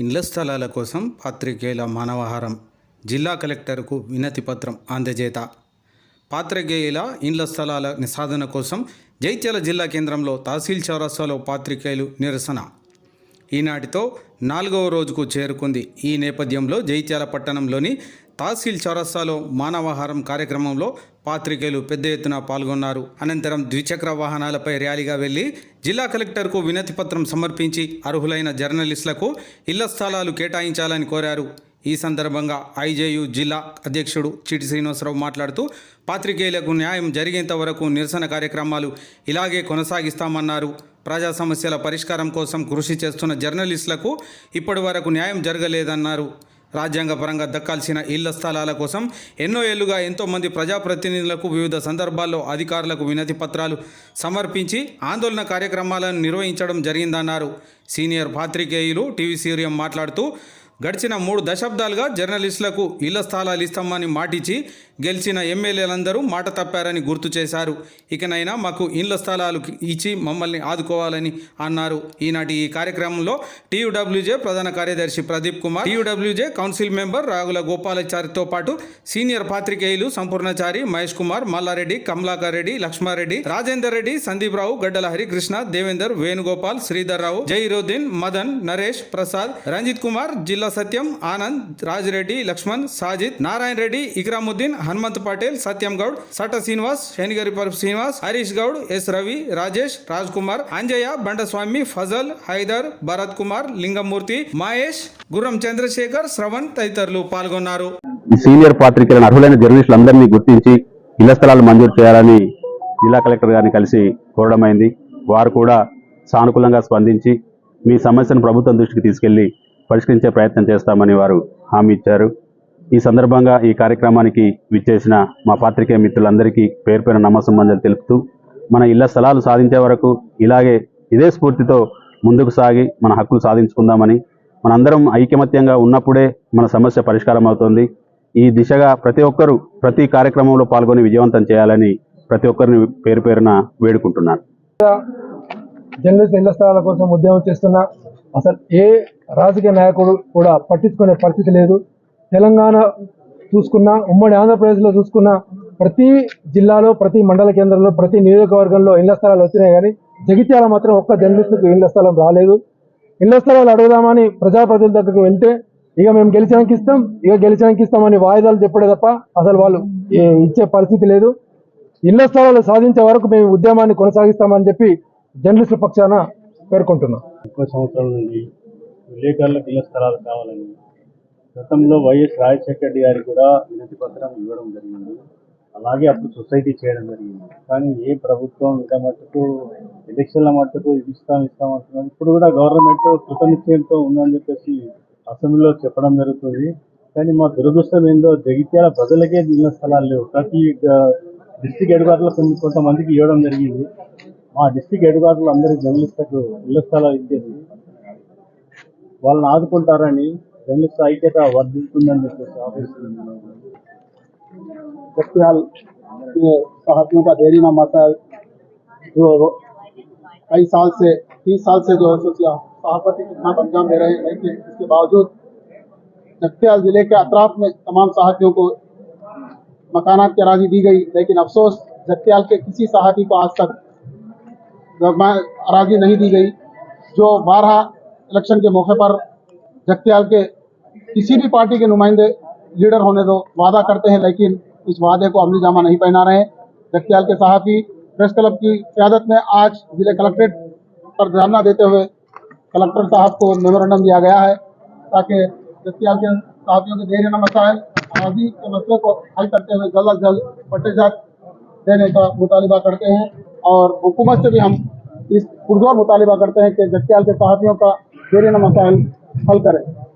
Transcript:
ఇండ్ల స్థలాల కోసం పాత్రికేయుల మానవహారం. జిల్లా కలెక్టర్కు వినతి పత్రం అందజేత. పాత్రికేయుల ఇండ్ల స్థలాల సాధన కోసం జైత్యాల జిల్లా కేంద్రంలో తహసీల్ చౌరస్తాలో పాత్రికేయులు నిరసన. ఈనాటితో నాలుగవ రోజుకు చేరుకుంది. ఈ నేపథ్యంలో జైత్యాల పట్టణంలోని తహసీల్ చౌరస్తాలో మానవహారం కార్యక్రమంలో పాత్రికేయులు పెద్ద ఎత్తున పాల్గొన్నారు. అనంతరం ద్విచక్ర వాహనాలపై ర్యాలీగా వెళ్ళి జిల్లా కలెక్టర్కు వినతి పత్రం సమర్పించి అర్హులైన జర్నలిస్టులకు ఇళ్ళ స్థలాలు కేటాయించాలని కోరారు. ఈ సందర్భంగా ఐజేయు జిల్లా అధ్యక్షుడు చిటి శ్రీనివాసరావు మాట్లాడుతూ పాత్రికేయులకు న్యాయం జరిగేంత వరకు నిరసన కార్యక్రమాలు ఇలాగే కొనసాగిస్తామన్నారు. ప్రజా సమస్యల పరిష్కారం కోసం కృషి చేస్తున్న జర్నలిస్టులకు ఇప్పటి వరకు న్యాయం జరగలేదన్నారు. రాజ్యాంగపరంగా దక్కాల్సిన ఇళ్ళ స్థలాల కోసం ఎన్నో ఏళ్ళుగా ఎంతోమంది ప్రజాప్రతినిధులకు వివిధ సందర్భాల్లో అధికారులకు వినతి పత్రాలు సమర్పించి ఆందోళన కార్యక్రమాలను నిర్వహించడం జరిగిందన్నారు. సీనియర్ పాత్రికేయులు టీవీ సీరియం మాట్లాడుతూ గడిచిన మూడు దశాబ్దాలుగా జర్నలిస్టులకు ఇళ్ళ స్థలాలు ఇస్తామని మాటిచ్చి గెలిచిన ఎమ్మెల్యేలందరూ మాట తప్పారని గుర్తు చేశారు. ఇకనైనా మాకు ఇళ్ళ స్థలాలు ఇచ్చి మమ్మల్ని ఆదుకోవాలని అన్నారు. ఈనాటి ఈ కార్యక్రమంలో టీయూడబ్ల్యూజే ప్రధాన కార్యదర్శి Pradeep Kumar TUWJ council member Ragula గోపాలాచారితో పాటు సీనియర్ పాత్రికేయులు సంపూర్ణచారి మహేష్ కుమార్ మల్లారెడ్డి కమలాకర్ రెడ్డి లక్ష్మారెడ్డి రాజేందర్ రెడ్డి సందీప్ రావు గడ్డల హరికృష్ణ దేవేందర్ వేణుగోపాల్ శ్రీధర్ రావు జైరుద్దీన్ మదన్ నరేష్ ప్రసాద్ రంజిత్ కుమార్ జిల్లా సత్యం ఆనంద్ రాజిరెడ్డి లక్ష్మణ్ సాజిద్ నారాయణ రెడ్డి ఇక్రాముద్దీన్ హనుమంత్ పటేల్ సత్యం గౌడ్ సట శ్రీనివాస్ శనిగరిపరపు శ్రీనివాస్ హరీష్ గౌడ్ ఎస్ రవి రాజేష్ రాజ్ కుమార్ అంజయ్య బండస్వామి ఫజల్ హైదర్ భరత్ కుమార్ లింగమూర్తి మహేష్ గుర్రం చంద్రశేఖర్ శ్రవణ్ తదితరులు పాల్గొన్నారు. ఈ సీనియర్ పాత్రికలను అర్హులైన జర్నలిస్టులందరినీ గుర్తించి ఇళ్ళ స్థలాలు మంజూరు చేయాలని జిల్లా కలెక్టర్ గారిని కలిసి కోరడమైంది. వారు కూడా సానుకూలంగా స్పందించి మీ సమస్యను ప్రభుత్వం దృష్టికి తీసుకెళ్ళి పరిష్కరించే ప్రయత్నం చేస్తామని వారు హామీ ఇచ్చారు. ఈ సందర్భంగా ఈ కార్యక్రమానికి విచ్చేసిన మా పాత్రికేయ మిత్రులందరికీ పేరు పేరు నమ్మసంబంధాలు తెలుపుతూ మన ఇళ్ళ స్థలాలు సాధించే వరకు ఇలాగే ఇదే స్ఫూర్తితో ముందుకు సాగి మన హక్కులు సాధించుకుందామని మనందరం ఐకమత్యంగా ఉన్నప్పుడే మన సమస్య పరిష్కారం అవుతుంది. ఈ దిశగా ప్రతి ఒక్కరూ ప్రతి కార్యక్రమంలో పాల్గొని విజయవంతం చేయాలని ప్రతి ఒక్కరిని పేరు పేరున వేడుకుంటున్నాను. జర్నలిస్ట్ ఇళ్ళ స్థలాల కోసం ఉద్యమం చేస్తున్న అసలు ఏ రాజకీయ నాయకుడు కూడా పట్టించుకునే పరిస్థితి లేదు. తెలంగాణ చూసుకున్నా ఉమ్మడి ఆంధ్రప్రదేశ్లో చూసుకున్న ప్రతి జిల్లాలో ప్రతి మండల కేంద్రంలో ప్రతి నియోజకవర్గంలో ఇళ్ళ స్థలాలు వచ్చినాయి కానీ జగిత్యాల మాత్రం ఒక్క జర్నలిస్టుకు ఇళ్ళ స్థలం రాలేదు. ఇళ్ళ స్థలాలు అడుగుదామని ప్రజాప్రతినిధుల దగ్గరకు వెళ్తే ఇక మేము గెలిచానికి ఇస్తాం ఇక గెలిచానికి ఇస్తామని వాయిదాలు చెప్పడే తప్ప అసలు వాళ్ళు ఇచ్చే పరిస్థితి లేదు. ఇళ్ళ స్థలాలు సాధించే వరకు మేము ఉద్యమాన్ని కొనసాగిస్తామని చెప్పి జర్నలిస్టుల పక్షాన పేర్కొంటున్నాం. ఎక్కువ సంవత్సరాల నుండి విలేకరులకు ఇళ్ళ స్థలాలు కావాలని. గతంలో వైఎస్ రాజశేఖర రెడ్డి గారికి కూడా వినతి పత్రం ఇవ్వడం జరిగింది. అలాగే అప్పుడు సొసైటీ చేయడం జరిగింది. కానీ ఏ ప్రభుత్వం ఇంత మట్టుకు ఎలక్షన్ల మట్టుకు ఇది ఇస్తాం ఇస్తాం అంటున్నారు. ఇప్పుడు కూడా గవర్నమెంట్ కృతనిశ్చయంతో ఉందని చెప్పేసి అసెంబ్లీలో చెప్పడం జరుగుతుంది. కానీ మా దురదృష్టం ఏందో జగిత్యాల ప్రజలకే ఇళ్ళ స్థలాలు లేవు. ప్రతి డిస్టిక్ హెడ్ కొన్ని కొంతమందికి ఇవ్వడం జరిగింది. మా డిస్టిక్ హెడ్ అందరికీ జర్నలిస్టులకు ఇళ్ళ స్థలాలు ఇచ్చేది వాళ్ళని ఆదుకుంటారని జర్నలిస్ట్ ఐక్యత వర్ధిస్తుందని చెప్పేసి ఆఫీస్ बख्तियाल के सहाफियों का देरीना मसाइल जो कई साल से तीस साल से जो है सो सहाफती खिदमत अंजाम दे रहे हैं लेकिन इसके बावजूद जगतियाल जिले के अतराफ में तमाम सहाफियों को मकानात की अराजी दी गई लेकिन अफसोस जगतियाल के किसी सहाफी को आज तक अराजी नहीं दी गई जो बारह इलेक्शन के मौके पर जगतियाल के किसी भी पार्टी के नुमाइंदे, लीडर होने दो, वादा करते हैं, लेकिन इस वादे को अमली जामा नहीं पहना रहे जगतियाल के सहाफी प्रेस क्लब की क्यादत में आज ज़िले कलेक्ट्रेट पर धरना देते हुए कलेक्टर साहब को मेमोरेंडम दिया गया है, ताकि जगतियाल के सहाफियों के देर मसाइल आदि के मसले को हल करते हुए जल्द अज जल्द पट्टेजात देने का मुतालबा करते हैं। और हुकूमत से भी हम इस पुरजोर मुतालबा करते हैं कि जगतियाल के सहाफियों का ಸೂರ್ಯ ನಮಸ್ಕಾರ ಕಲ್ತಾರೆ